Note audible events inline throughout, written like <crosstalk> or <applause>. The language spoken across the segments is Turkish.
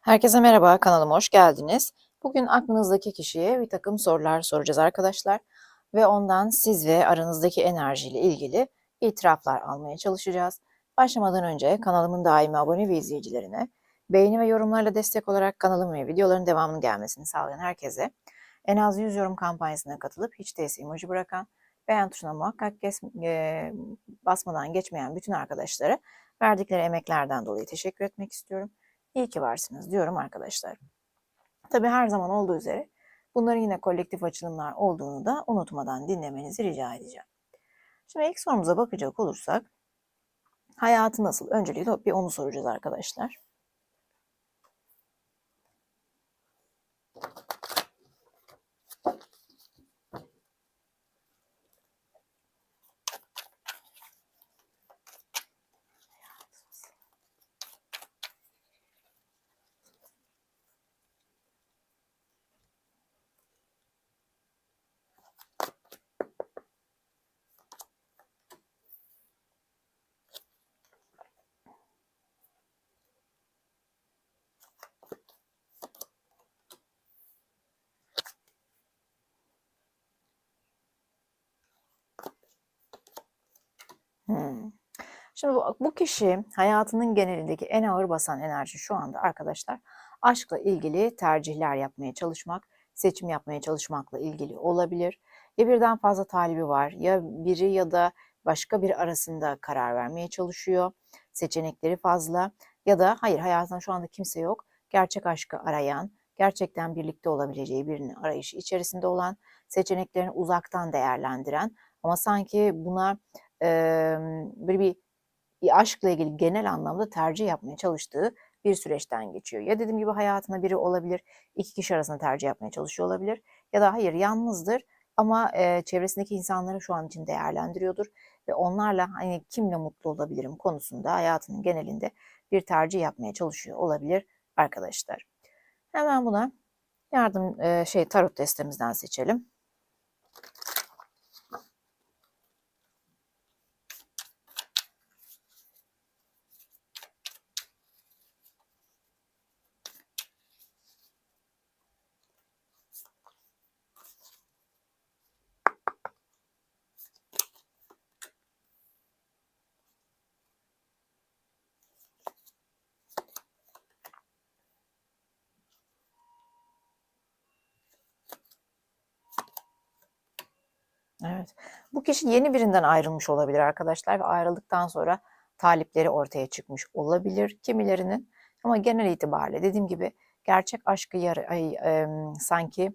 Herkese merhaba, kanalıma hoş geldiniz. Bugün aklınızdaki kişiye bir takım sorular soracağız arkadaşlar. Ve ondan siz ve aranızdaki enerjiyle ilgili itiraflar almaya çalışacağız. Başlamadan önce kanalımın daimi abone ve izleyicilerine, beğeni ve yorumlarla destek olarak kanalım ve videoların devamının gelmesini sağlayan herkese, en az 100 yorum kampanyasına katılıp hiç değilse emoji bırakan, beğen tuşuna muhakkak kes, e, basmadan geçmeyen bütün arkadaşlara verdikleri emeklerden dolayı teşekkür etmek istiyorum. İyi ki varsınız diyorum arkadaşlar. Tabii her zaman olduğu üzere bunların yine kolektif açılımlar olduğunu da unutmadan dinlemenizi rica edeceğim. Şimdi ilk sorumuza bakacak olursak hayatı nasıl? Öncelikle bir onu soracağız arkadaşlar. Hmm. Şimdi bu, bu kişi hayatının genelindeki en ağır basan enerji şu anda arkadaşlar aşkla ilgili tercihler yapmaya çalışmak, seçim yapmaya çalışmakla ilgili olabilir. Ya birden fazla talibi var ya biri ya da başka bir arasında karar vermeye çalışıyor. Seçenekleri fazla ya da hayır hayatında şu anda kimse yok. Gerçek aşkı arayan, gerçekten birlikte olabileceği birinin arayışı içerisinde olan, seçeneklerini uzaktan değerlendiren ama sanki buna e, böyle bir, aşkla ilgili genel anlamda tercih yapmaya çalıştığı bir süreçten geçiyor. Ya dediğim gibi hayatına biri olabilir, iki kişi arasında tercih yapmaya çalışıyor olabilir. Ya da hayır yalnızdır ama e, çevresindeki insanları şu an için değerlendiriyordur ve onlarla hani kimle mutlu olabilirim konusunda hayatının genelinde bir tercih yapmaya çalışıyor olabilir arkadaşlar. Hemen buna yardım e, şey tarot destemizden seçelim. Evet. Bu kişi yeni birinden ayrılmış olabilir arkadaşlar ve ayrıldıktan sonra talipleri ortaya çıkmış olabilir kimilerinin. Ama genel itibariyle dediğim gibi gerçek aşkı yarı, ay, e, sanki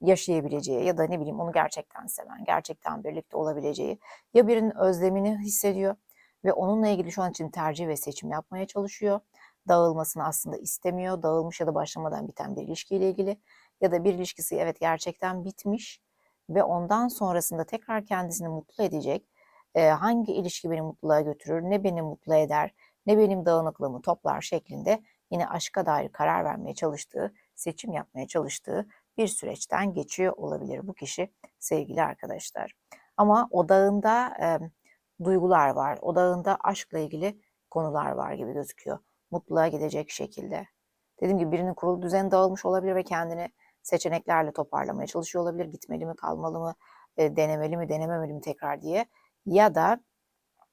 yaşayabileceği ya da ne bileyim onu gerçekten seven, gerçekten birlikte olabileceği ya birinin özlemini hissediyor ve onunla ilgili şu an için tercih ve seçim yapmaya çalışıyor. Dağılmasını aslında istemiyor. Dağılmış ya da başlamadan biten bir ilişkiyle ilgili ya da bir ilişkisi evet gerçekten bitmiş ve ondan sonrasında tekrar kendisini mutlu edecek e, hangi ilişki beni mutluluğa götürür, ne beni mutlu eder, ne benim dağınıklığımı toplar şeklinde yine aşka dair karar vermeye çalıştığı, seçim yapmaya çalıştığı bir süreçten geçiyor olabilir bu kişi sevgili arkadaşlar. Ama odağında e, duygular var, odağında aşkla ilgili konular var gibi gözüküyor. Mutluluğa gidecek şekilde. Dediğim gibi birinin kurulu düzeni dağılmış olabilir ve kendini seçeneklerle toparlamaya çalışıyor olabilir. Gitmeli mi, kalmalı mı, e, denemeli mi, denememeli mi tekrar diye. Ya da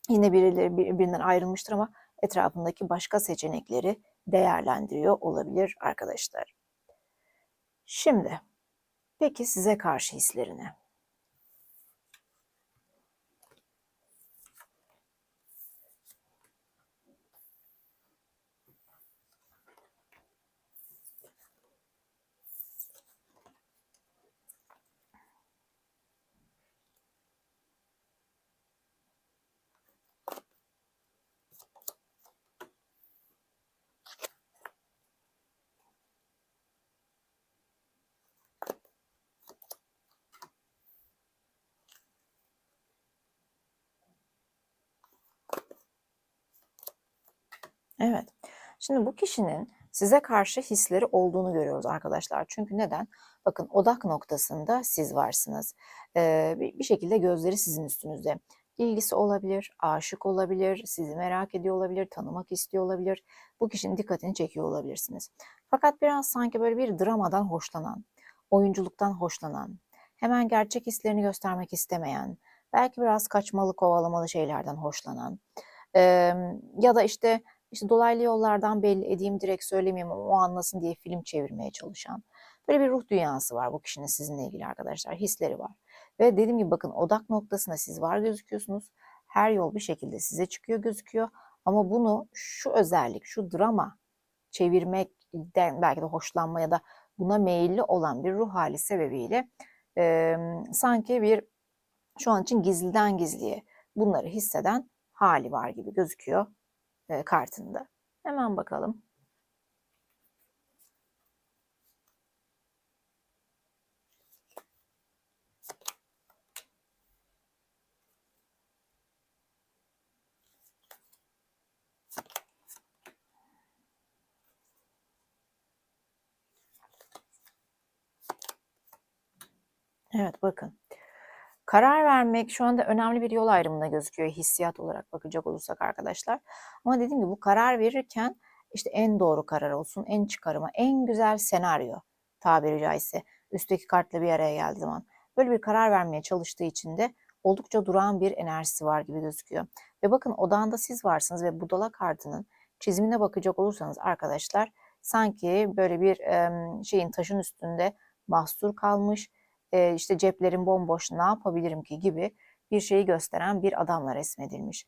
yine birileri birbirinden ayrılmıştır ama etrafındaki başka seçenekleri değerlendiriyor olabilir arkadaşlar. Şimdi peki size karşı hislerini Evet. Şimdi bu kişinin size karşı hisleri olduğunu görüyoruz arkadaşlar. Çünkü neden? Bakın odak noktasında siz varsınız. Ee, bir şekilde gözleri sizin üstünüzde. ilgisi olabilir, aşık olabilir, sizi merak ediyor olabilir, tanımak istiyor olabilir. Bu kişinin dikkatini çekiyor olabilirsiniz. Fakat biraz sanki böyle bir dramadan hoşlanan, oyunculuktan hoşlanan, hemen gerçek hislerini göstermek istemeyen, belki biraz kaçmalı, kovalamalı şeylerden hoşlanan e, ya da işte işte dolaylı yollardan belli edeyim direkt söylemeyeyim ama o anlasın diye film çevirmeye çalışan. Böyle bir ruh dünyası var bu kişinin sizinle ilgili arkadaşlar. Hisleri var. Ve dediğim gibi bakın odak noktasında siz var gözüküyorsunuz. Her yol bir şekilde size çıkıyor gözüküyor. Ama bunu şu özellik, şu drama çevirmekten belki de hoşlanma ya da buna meyilli olan bir ruh hali sebebiyle e, sanki bir şu an için gizliden gizliye bunları hisseden hali var gibi gözüküyor kartında. Hemen bakalım. Evet bakın. Karar vermek şu anda önemli bir yol ayrımında gözüküyor hissiyat olarak bakacak olursak arkadaşlar. Ama dediğim gibi bu karar verirken işte en doğru karar olsun, en çıkarıma, en güzel senaryo tabiri caizse üstteki kartla bir araya geldiği zaman böyle bir karar vermeye çalıştığı için de oldukça durağan bir enerjisi var gibi gözüküyor. Ve bakın odağında siz varsınız ve budala kartının çizimine bakacak olursanız arkadaşlar sanki böyle bir şeyin taşın üstünde mahsur kalmış e, işte ceplerim bomboş ne yapabilirim ki gibi bir şeyi gösteren bir adamla resmedilmiş.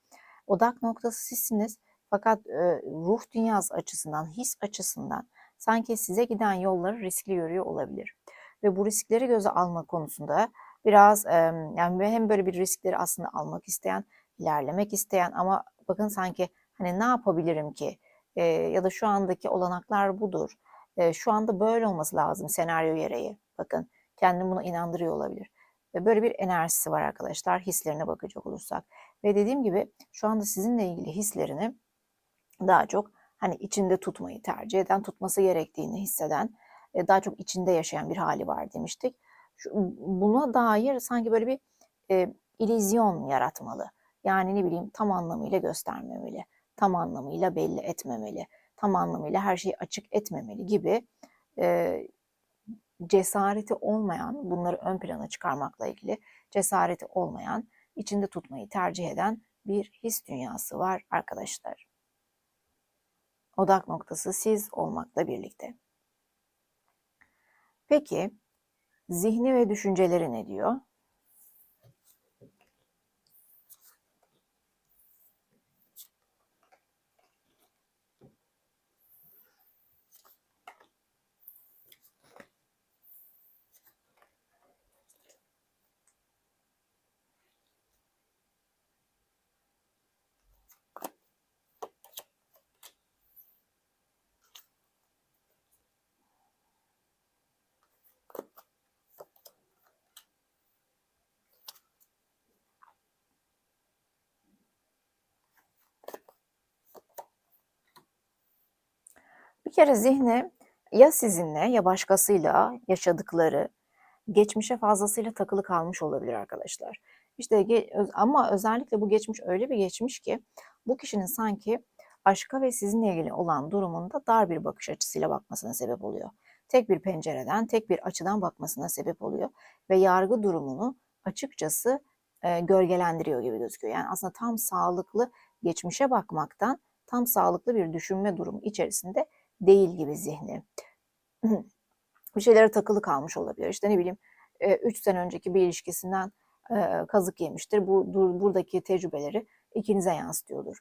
Odak noktası sizsiniz fakat e, ruh dünyası açısından, his açısından sanki size giden yolları riskli görüyor olabilir. Ve bu riskleri göze alma konusunda biraz e, yani hem böyle bir riskleri aslında almak isteyen, ilerlemek isteyen ama bakın sanki hani ne yapabilirim ki e, ya da şu andaki olanaklar budur. E, şu anda böyle olması lazım senaryo gereği. Bakın kendini buna inandırıyor olabilir. Ve böyle bir enerjisi var arkadaşlar hislerine bakacak olursak. Ve dediğim gibi şu anda sizinle ilgili hislerini daha çok hani içinde tutmayı tercih eden, tutması gerektiğini hisseden, e, daha çok içinde yaşayan bir hali var demiştik. Buna dair sanki böyle bir e, ilizyon yaratmalı. Yani ne bileyim tam anlamıyla göstermemeli, tam anlamıyla belli etmemeli, tam anlamıyla her şeyi açık etmemeli gibi e, cesareti olmayan, bunları ön plana çıkarmakla ilgili cesareti olmayan, içinde tutmayı tercih eden bir his dünyası var arkadaşlar. Odak noktası siz olmakla birlikte. Peki zihni ve düşünceleri ne diyor? Bir kere zihni ya sizinle ya başkasıyla yaşadıkları geçmişe fazlasıyla takılı kalmış olabilir arkadaşlar. İşte ama özellikle bu geçmiş öyle bir geçmiş ki bu kişinin sanki aşka ve sizinle ilgili olan durumunda dar bir bakış açısıyla bakmasına sebep oluyor. Tek bir pencereden, tek bir açıdan bakmasına sebep oluyor ve yargı durumunu açıkçası e, gölgelendiriyor gibi gözüküyor. Yani aslında tam sağlıklı geçmişe bakmaktan tam sağlıklı bir düşünme durumu içerisinde değil gibi zihni. <clears throat> bir şeylere takılı kalmış olabilir. İşte ne bileyim 3 sene önceki bir ilişkisinden kazık yemiştir. Bu buradaki tecrübeleri ikinize yansıtıyordur.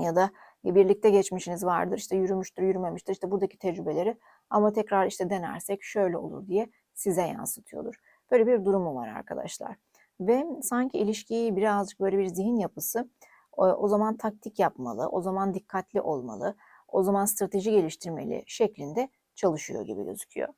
Ya da birlikte geçmişiniz vardır. İşte yürümüştür, yürümemiştir. İşte buradaki tecrübeleri ama tekrar işte denersek şöyle olur diye size yansıtıyordur. Böyle bir durumu var arkadaşlar. Ve sanki ilişkiyi birazcık böyle bir zihin yapısı o zaman taktik yapmalı, o zaman dikkatli olmalı, o zaman strateji geliştirmeli şeklinde çalışıyor gibi gözüküyor.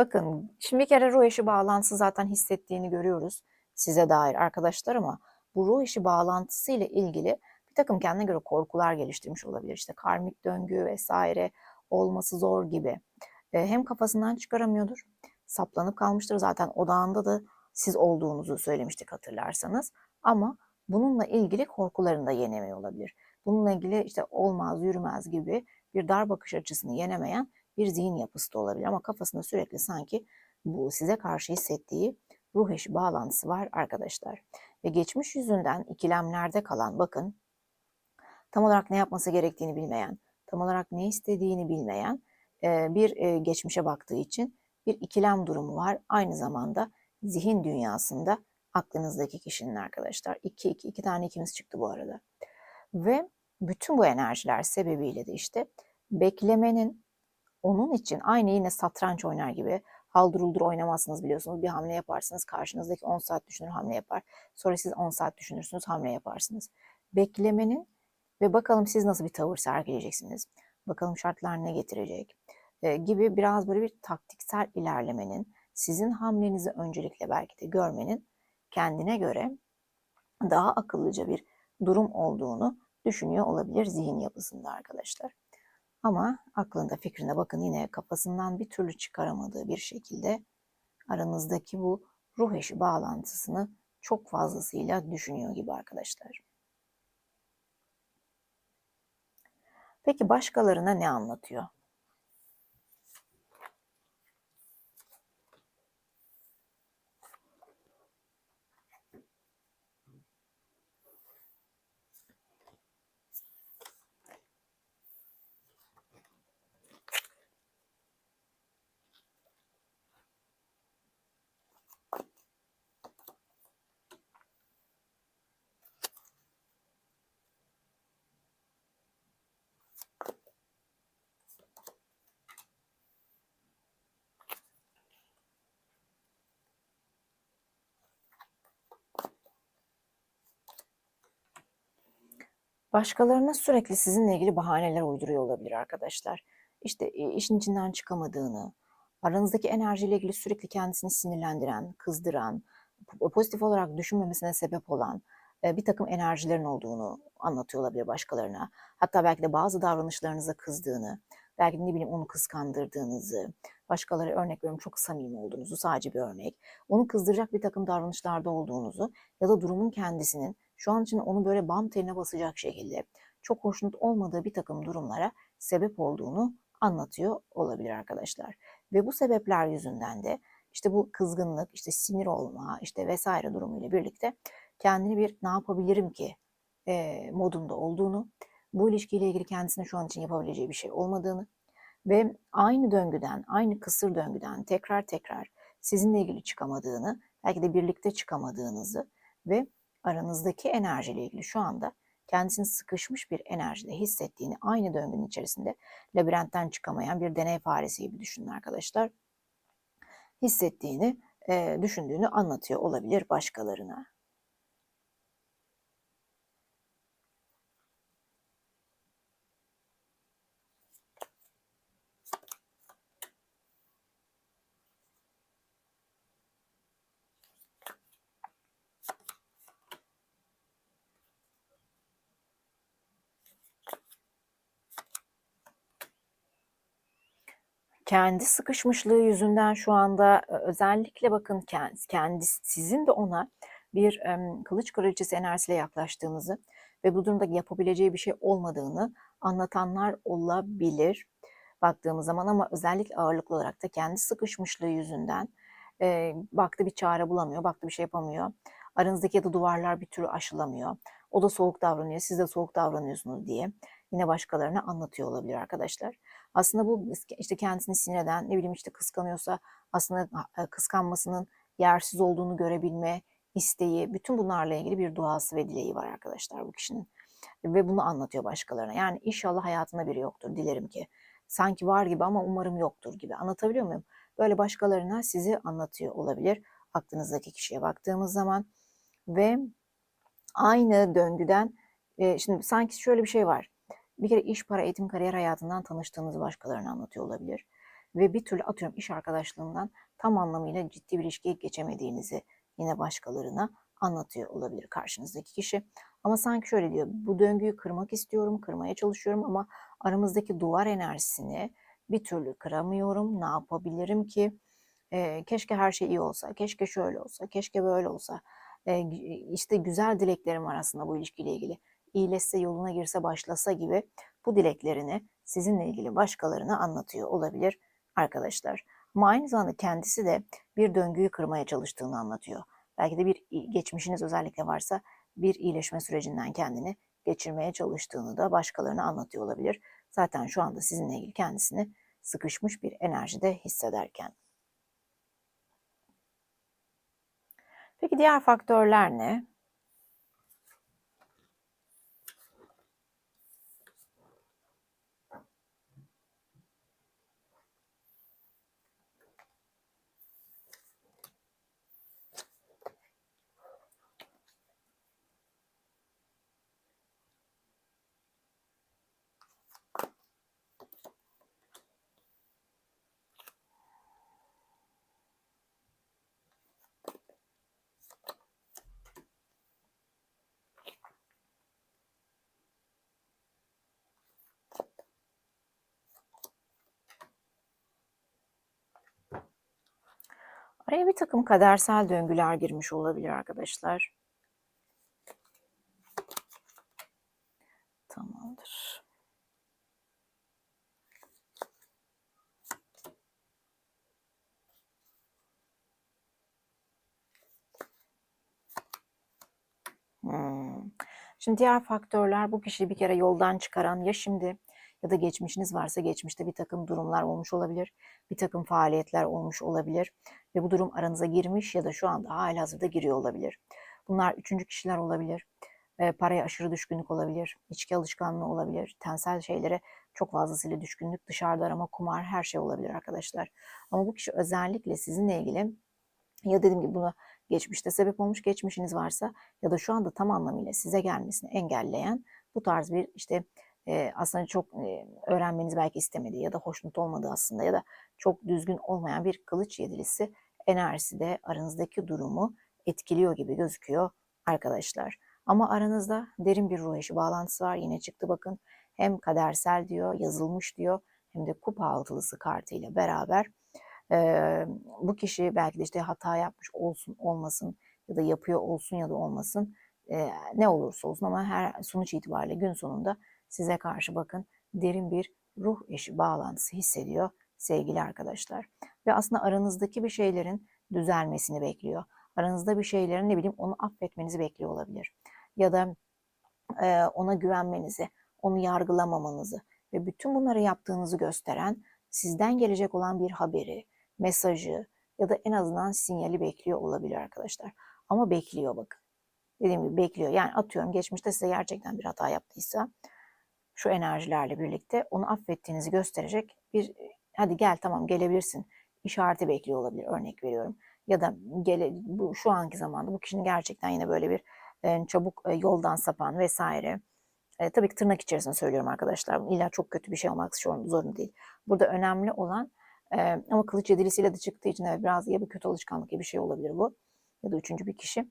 Bakın şimdi bir kere ruh eşi bağlantısı zaten hissettiğini görüyoruz size dair arkadaşlar ama bu ruh eşi bağlantısı ile ilgili bir takım kendine göre korkular geliştirmiş olabilir. İşte karmik döngü vesaire olması zor gibi. Hem kafasından çıkaramıyordur, saplanıp kalmıştır. Zaten odağında da siz olduğunuzu söylemiştik hatırlarsanız. Ama bununla ilgili korkularını da yenemiyor olabilir. Bununla ilgili işte olmaz, yürümez gibi bir dar bakış açısını yenemeyen bir zihin yapısı da olabilir. Ama kafasında sürekli sanki bu size karşı hissettiği ruh eşi bağlantısı var arkadaşlar. Ve geçmiş yüzünden ikilemlerde kalan bakın tam olarak ne yapması gerektiğini bilmeyen, tam olarak ne istediğini bilmeyen bir geçmişe baktığı için bir ikilem durumu var. Aynı zamanda zihin dünyasında aklınızdaki kişinin arkadaşlar. İki, iki, iki tane ikimiz çıktı bu arada. Ve bütün bu enerjiler sebebiyle de işte beklemenin onun için aynı yine satranç oynar gibi haldır uldur oynamazsınız biliyorsunuz. Bir hamle yaparsınız karşınızdaki 10 saat düşünür hamle yapar. Sonra siz 10 saat düşünürsünüz hamle yaparsınız. Beklemenin ve bakalım siz nasıl bir tavır sergileyeceksiniz. Bakalım şartlar ne getirecek e, gibi biraz böyle bir taktiksel ilerlemenin sizin hamlenizi öncelikle belki de görmenin kendine göre daha akıllıca bir durum olduğunu düşünüyor olabilir zihin yapısında arkadaşlar. Ama aklında fikrine bakın yine kafasından bir türlü çıkaramadığı bir şekilde aranızdaki bu ruh eşi bağlantısını çok fazlasıyla düşünüyor gibi arkadaşlar. Peki başkalarına ne anlatıyor? Başkalarına sürekli sizinle ilgili bahaneler uyduruyor olabilir arkadaşlar. İşte e, işin içinden çıkamadığını, aranızdaki enerjiyle ilgili sürekli kendisini sinirlendiren, kızdıran, pozitif olarak düşünmemesine sebep olan e, bir takım enerjilerin olduğunu anlatıyor olabilir başkalarına. Hatta belki de bazı davranışlarınıza kızdığını, belki de ne bileyim onu kıskandırdığınızı, başkaları örnek veriyorum çok samimi olduğunuzu sadece bir örnek, onu kızdıracak bir takım davranışlarda olduğunuzu ya da durumun kendisinin şu an için onu böyle bam teline basacak şekilde çok hoşnut olmadığı bir takım durumlara sebep olduğunu anlatıyor olabilir arkadaşlar. Ve bu sebepler yüzünden de işte bu kızgınlık, işte sinir olma, işte vesaire durumuyla birlikte kendini bir ne yapabilirim ki e, modunda olduğunu, bu ilişkiyle ilgili kendisine şu an için yapabileceği bir şey olmadığını ve aynı döngüden, aynı kısır döngüden tekrar tekrar sizinle ilgili çıkamadığını, belki de birlikte çıkamadığınızı ve aranızdaki enerjiyle ilgili şu anda kendisini sıkışmış bir enerjide hissettiğini aynı döngünün içerisinde labirentten çıkamayan bir deney faresi gibi düşünün arkadaşlar. Hissettiğini, düşündüğünü anlatıyor olabilir başkalarına. Kendi sıkışmışlığı yüzünden şu anda özellikle bakın kendi sizin de ona bir kılıç kraliçesi enerjisiyle yaklaştığınızı ve bu durumda yapabileceği bir şey olmadığını anlatanlar olabilir baktığımız zaman ama özellikle ağırlıklı olarak da kendi sıkışmışlığı yüzünden e, baktı bir çare bulamıyor, baktı bir şey yapamıyor. Aranızdaki ya da duvarlar bir türlü aşılamıyor. O da soğuk davranıyor, siz de soğuk davranıyorsunuz diye yine başkalarına anlatıyor olabilir arkadaşlar. Aslında bu işte kendisini sinir eden, ne bileyim işte kıskanıyorsa aslında e, kıskanmasının yersiz olduğunu görebilme isteği, bütün bunlarla ilgili bir duası ve dileği var arkadaşlar bu kişinin. Ve bunu anlatıyor başkalarına. Yani inşallah hayatında biri yoktur, dilerim ki. Sanki var gibi ama umarım yoktur gibi. Anlatabiliyor muyum? Böyle başkalarına sizi anlatıyor olabilir. Aklınızdaki kişiye baktığımız zaman. Ve aynı döngüden, e, şimdi sanki şöyle bir şey var bir kere iş, para, eğitim, kariyer hayatından tanıştığınızı başkalarına anlatıyor olabilir. ve bir türlü atıyorum iş arkadaşlığından tam anlamıyla ciddi bir ilişkiye geçemediğinizi yine başkalarına anlatıyor olabilir karşınızdaki kişi. Ama sanki şöyle diyor, bu döngüyü kırmak istiyorum, kırmaya çalışıyorum ama aramızdaki duvar enerjisini bir türlü kıramıyorum. Ne yapabilirim ki? E, keşke her şey iyi olsa, keşke şöyle olsa, keşke böyle olsa. E, işte güzel dileklerim var aslında bu ilişkiyle ilgili. İyileşse, yoluna girse, başlasa gibi bu dileklerini sizinle ilgili başkalarına anlatıyor olabilir arkadaşlar. Ama aynı zamanda kendisi de bir döngüyü kırmaya çalıştığını anlatıyor. Belki de bir geçmişiniz özellikle varsa bir iyileşme sürecinden kendini geçirmeye çalıştığını da başkalarına anlatıyor olabilir. Zaten şu anda sizinle ilgili kendisini sıkışmış bir enerjide hissederken. Peki diğer faktörler ne? Araya bir takım kadersel döngüler girmiş olabilir arkadaşlar. Tamamdır. Hmm. Şimdi diğer faktörler bu kişiyi bir kere yoldan çıkaran ya şimdi ya da geçmişiniz varsa geçmişte bir takım durumlar olmuş olabilir. Bir takım faaliyetler olmuş olabilir. Ve bu durum aranıza girmiş ya da şu anda hala hazırda giriyor olabilir. Bunlar üçüncü kişiler olabilir. E, paraya aşırı düşkünlük olabilir. içki alışkanlığı olabilir. Tensel şeylere çok fazlasıyla düşkünlük. Dışarıda arama, kumar her şey olabilir arkadaşlar. Ama bu kişi özellikle sizinle ilgili ya dediğim gibi buna geçmişte sebep olmuş geçmişiniz varsa ya da şu anda tam anlamıyla size gelmesini engelleyen bu tarz bir işte e, aslında çok e, öğrenmeniz belki istemediği ya da hoşnut olmadığı aslında ya da çok düzgün olmayan bir kılıç yedilisi enerjisi de aranızdaki durumu etkiliyor gibi gözüküyor arkadaşlar. Ama aranızda derin bir ruh eşi bağlantısı var. Yine çıktı bakın. Hem kadersel diyor, yazılmış diyor hem de kupa altılısı kartıyla beraber e, bu kişi belki de işte hata yapmış olsun olmasın ya da yapıyor olsun ya da olmasın e, ne olursa olsun ama her sonuç itibariyle gün sonunda size karşı bakın derin bir ruh eşi bağlantısı hissediyor sevgili arkadaşlar. Ve aslında aranızdaki bir şeylerin düzelmesini bekliyor. Aranızda bir şeylerin ne bileyim onu affetmenizi bekliyor olabilir. Ya da e, ona güvenmenizi, onu yargılamamanızı ve bütün bunları yaptığınızı gösteren sizden gelecek olan bir haberi, mesajı ya da en azından sinyali bekliyor olabilir arkadaşlar. Ama bekliyor bakın. Dediğim gibi bekliyor. Yani atıyorum geçmişte size gerçekten bir hata yaptıysa şu enerjilerle birlikte onu affettiğinizi gösterecek bir hadi gel tamam gelebilirsin işareti bekliyor olabilir örnek veriyorum. Ya da gele, bu şu anki zamanda bu kişinin gerçekten yine böyle bir e, çabuk e, yoldan sapan vesaire. E, tabii ki tırnak içerisinde söylüyorum arkadaşlar. İlla çok kötü bir şey olmak zorunda değil. Burada önemli olan e, ama kılıç yedilisiyle de çıktığı için evet biraz ya bir kötü alışkanlık gibi bir şey olabilir bu. Ya da üçüncü bir kişi.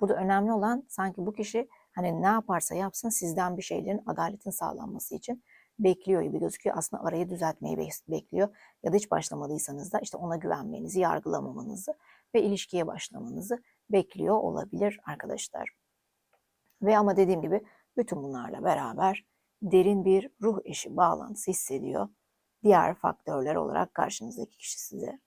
Burada önemli olan sanki bu kişi hani ne yaparsa yapsın sizden bir şeylerin adaletin sağlanması için bekliyor gibi gözüküyor. Aslında arayı düzeltmeyi bekliyor. Ya da hiç başlamadıysanız da işte ona güvenmenizi, yargılamamanızı ve ilişkiye başlamanızı bekliyor olabilir arkadaşlar. Ve ama dediğim gibi bütün bunlarla beraber derin bir ruh eşi bağlantısı hissediyor. Diğer faktörler olarak karşınızdaki kişi size.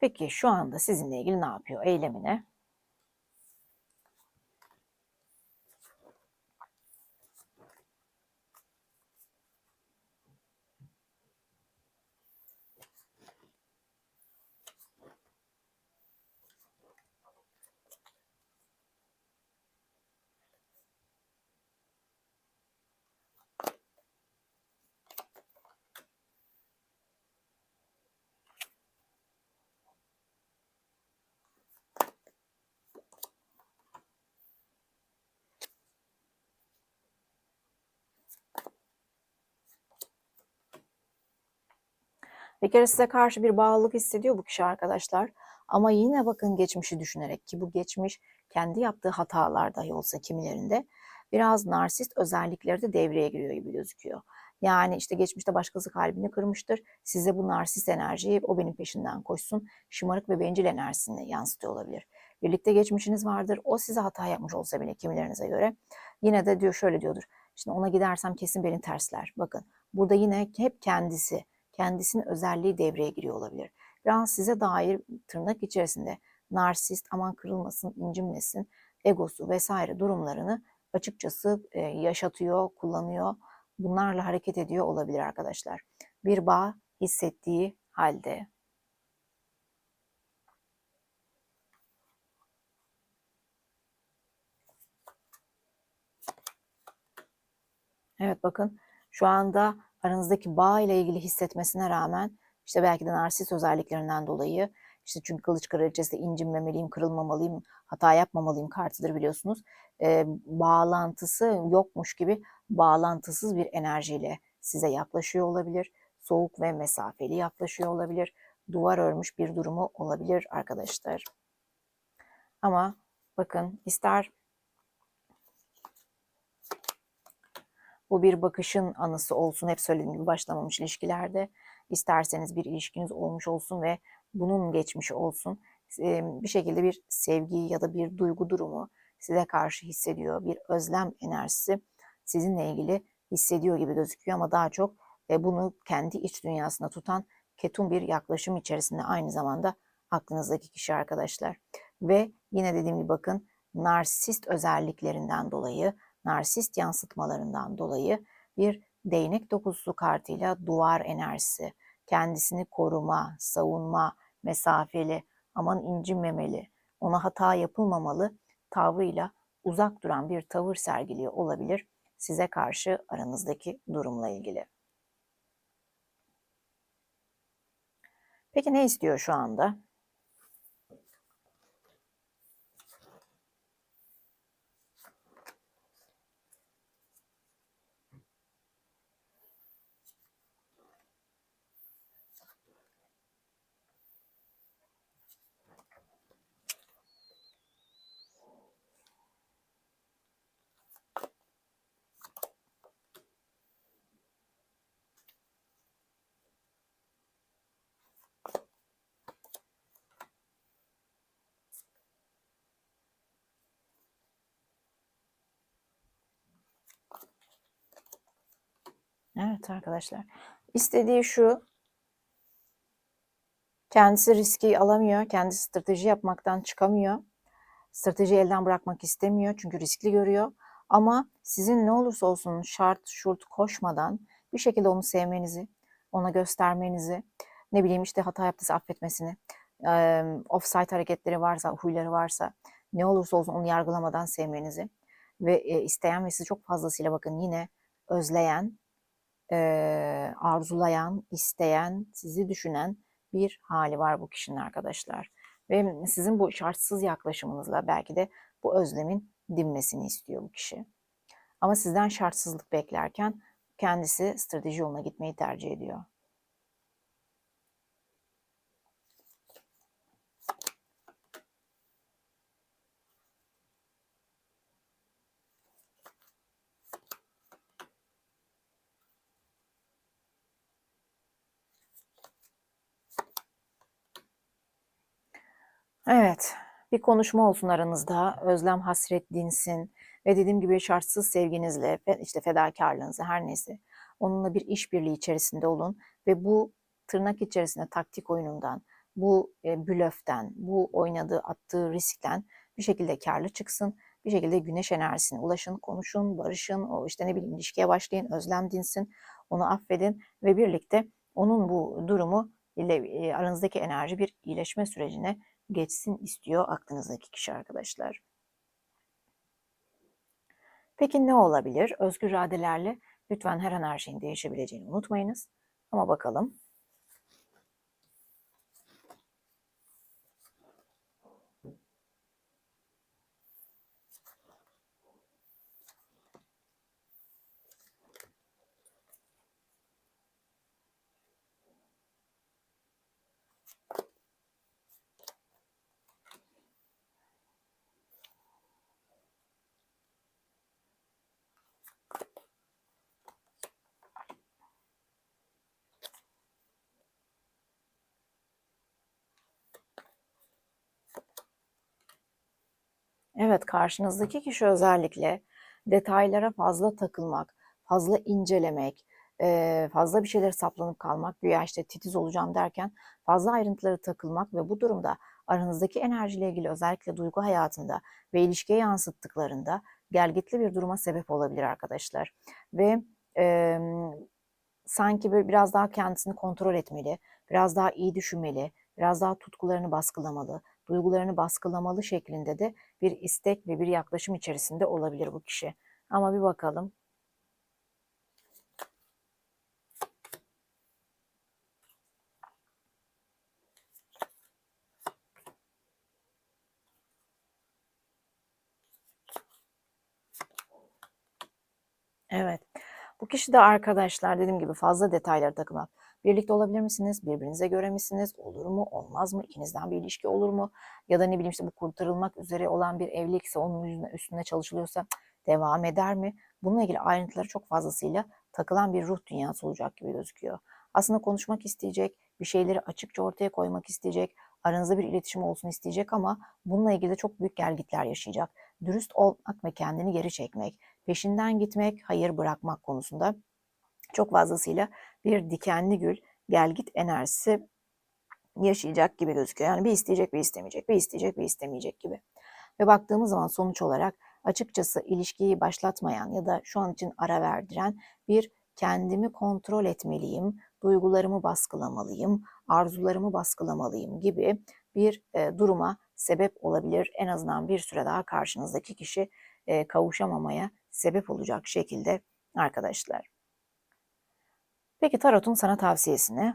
Peki şu anda sizinle ilgili ne yapıyor? Eylemine Bir kere size karşı bir bağlılık hissediyor bu kişi arkadaşlar. Ama yine bakın geçmişi düşünerek ki bu geçmiş kendi yaptığı hatalar dahi olsa kimilerinde biraz narsist özellikleri de devreye giriyor gibi gözüküyor. Yani işte geçmişte başkası kalbini kırmıştır. Size bu narsist enerjiyi o benim peşinden koşsun. Şımarık ve bencil enerjisini yansıtıyor olabilir. Birlikte geçmişiniz vardır. O size hata yapmış olsa bile kimilerinize göre. Yine de diyor şöyle diyordur. Şimdi ona gidersem kesin beni tersler. Bakın burada yine hep kendisi, kendisinin özelliği devreye giriyor olabilir. Biraz size dair tırnak içerisinde narsist, aman kırılmasın, incinmesin, egosu vesaire durumlarını açıkçası yaşatıyor, kullanıyor. Bunlarla hareket ediyor olabilir arkadaşlar. Bir bağ hissettiği halde. Evet bakın şu anda aranızdaki bağ ile ilgili hissetmesine rağmen işte belki de narsist özelliklerinden dolayı işte çünkü kılıç kraliçesi incinmemeliyim, kırılmamalıyım, hata yapmamalıyım kartıdır biliyorsunuz. E, bağlantısı yokmuş gibi bağlantısız bir enerjiyle size yaklaşıyor olabilir. Soğuk ve mesafeli yaklaşıyor olabilir. Duvar örmüş bir durumu olabilir arkadaşlar. Ama bakın ister bu bir bakışın anısı olsun. Hep söylediğim gibi başlamamış ilişkilerde. isterseniz bir ilişkiniz olmuş olsun ve bunun geçmişi olsun. Bir şekilde bir sevgi ya da bir duygu durumu size karşı hissediyor. Bir özlem enerjisi sizinle ilgili hissediyor gibi gözüküyor ama daha çok bunu kendi iç dünyasında tutan ketum bir yaklaşım içerisinde aynı zamanda aklınızdaki kişi arkadaşlar. Ve yine dediğim gibi bakın narsist özelliklerinden dolayı, narsist yansıtmalarından dolayı bir değnek dokuzusu kartıyla duvar enerjisi, kendisini koruma, savunma, mesafeli, aman incinmemeli, ona hata yapılmamalı tavrıyla uzak duran bir tavır sergiliyor olabilir size karşı aranızdaki durumla ilgili. Peki ne istiyor şu anda? Evet arkadaşlar. İstediği şu. Kendisi riski alamıyor. Kendisi strateji yapmaktan çıkamıyor. Strateji elden bırakmak istemiyor. Çünkü riskli görüyor. Ama sizin ne olursa olsun şart şurt koşmadan bir şekilde onu sevmenizi, ona göstermenizi, ne bileyim işte hata yaptıysa affetmesini, e, offside hareketleri varsa, huyları varsa ne olursa olsun onu yargılamadan sevmenizi ve isteyen ve sizi çok fazlasıyla bakın yine özleyen e, arzulayan, isteyen, sizi düşünen bir hali var bu kişinin arkadaşlar. Ve sizin bu şartsız yaklaşımınızla belki de bu özlemin dinmesini istiyor bu kişi. Ama sizden şartsızlık beklerken kendisi strateji yoluna gitmeyi tercih ediyor. Evet, bir konuşma olsun aranızda. Özlem, hasret dinsin ve dediğim gibi şartsız sevginizle, işte fedakarlığınızla her neyse onunla bir işbirliği içerisinde olun ve bu tırnak içerisinde taktik oyunundan, bu e, blöften, bu oynadığı, attığı riskten bir şekilde karlı çıksın. Bir şekilde güneş enerjisine ulaşın, konuşun, barışın, o işte ne bileyim ilişkiye başlayın, özlem dinsin, onu affedin ve birlikte onun bu durumu ile e, aranızdaki enerji bir iyileşme sürecine geçsin istiyor aklınızdaki kişi arkadaşlar. Peki ne olabilir? Özgür iradelerle lütfen her an her şeyin değişebileceğini unutmayınız. Ama bakalım Evet, karşınızdaki kişi özellikle detaylara fazla takılmak, fazla incelemek, fazla bir şeylere saplanıp kalmak, güya işte titiz olacağım derken fazla ayrıntılara takılmak ve bu durumda aranızdaki enerjiyle ilgili özellikle duygu hayatında ve ilişkiye yansıttıklarında gelgitli bir duruma sebep olabilir arkadaşlar. Ve emm, sanki böyle biraz daha kendisini kontrol etmeli, biraz daha iyi düşünmeli, biraz daha tutkularını baskılamalı, duygularını baskılamalı şeklinde de bir istek ve bir yaklaşım içerisinde olabilir bu kişi. Ama bir bakalım. Evet. Bu kişi de arkadaşlar dediğim gibi fazla detaylara takılmak. Birlikte olabilir misiniz? Birbirinize göre misiniz? Olur mu? Olmaz mı? İkinizden bir ilişki olur mu? Ya da ne bileyim işte bu kurtarılmak üzere olan bir evlilikse onun üstünde çalışılıyorsa devam eder mi? Bununla ilgili ayrıntıları çok fazlasıyla takılan bir ruh dünyası olacak gibi gözüküyor. Aslında konuşmak isteyecek, bir şeyleri açıkça ortaya koymak isteyecek, aranızda bir iletişim olsun isteyecek ama bununla ilgili de çok büyük gelgitler yaşayacak. Dürüst olmak ve kendini geri çekmek, peşinden gitmek, hayır bırakmak konusunda çok fazlasıyla bir dikenli gül, gelgit enerjisi yaşayacak gibi gözüküyor. Yani bir isteyecek, bir istemeyecek, bir isteyecek, bir istemeyecek gibi. Ve baktığımız zaman sonuç olarak açıkçası ilişkiyi başlatmayan ya da şu an için ara verdiren bir kendimi kontrol etmeliyim, duygularımı baskılamalıyım, arzularımı baskılamalıyım gibi bir e, duruma sebep olabilir. En azından bir süre daha karşınızdaki kişi e, kavuşamamaya sebep olacak şekilde arkadaşlar. Peki tarotun sana tavsiyesini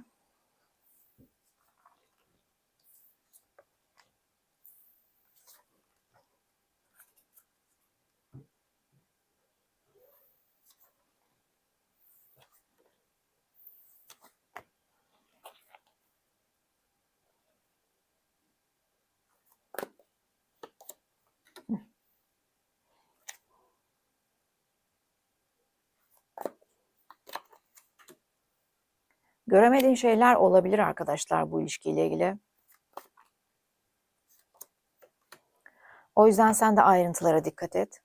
Göremediğin şeyler olabilir arkadaşlar bu ilişkiyle ilgili. O yüzden sen de ayrıntılara dikkat et.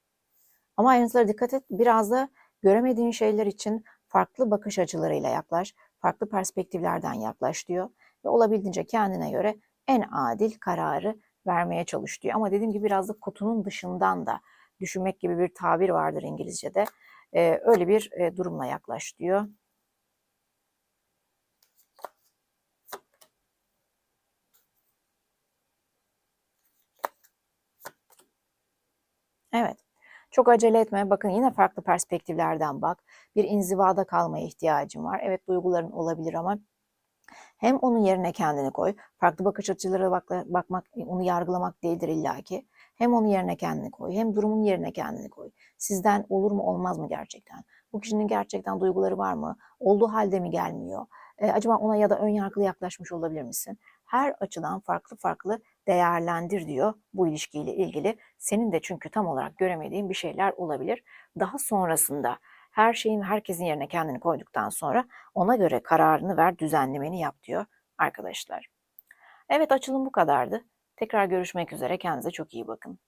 Ama ayrıntılara dikkat et. Biraz da göremediğin şeyler için farklı bakış açılarıyla yaklaş, farklı perspektiflerden yaklaş diyor. Ve olabildiğince kendine göre en adil kararı vermeye çalış diyor. Ama dediğim gibi biraz da kutunun dışından da düşünmek gibi bir tabir vardır İngilizce'de. Ee, öyle bir e, durumla yaklaş diyor. Evet. Çok acele etme. Bakın yine farklı perspektiflerden bak. Bir inzivada kalmaya ihtiyacın var. Evet duyguların olabilir ama hem onun yerine kendini koy. Farklı bakış açıları bak, bakmak, onu yargılamak değildir illaki. Hem onun yerine kendini koy, hem durumun yerine kendini koy. Sizden olur mu olmaz mı gerçekten? Bu kişinin gerçekten duyguları var mı? Olduğu halde mi gelmiyor? E, acaba ona ya da ön yargılı yaklaşmış olabilir misin? Her açıdan farklı farklı değerlendir diyor bu ilişkiyle ilgili. Senin de çünkü tam olarak göremediğin bir şeyler olabilir. Daha sonrasında her şeyin herkesin yerine kendini koyduktan sonra ona göre kararını ver, düzenlemeni yap diyor arkadaşlar. Evet açılım bu kadardı. Tekrar görüşmek üzere. Kendinize çok iyi bakın.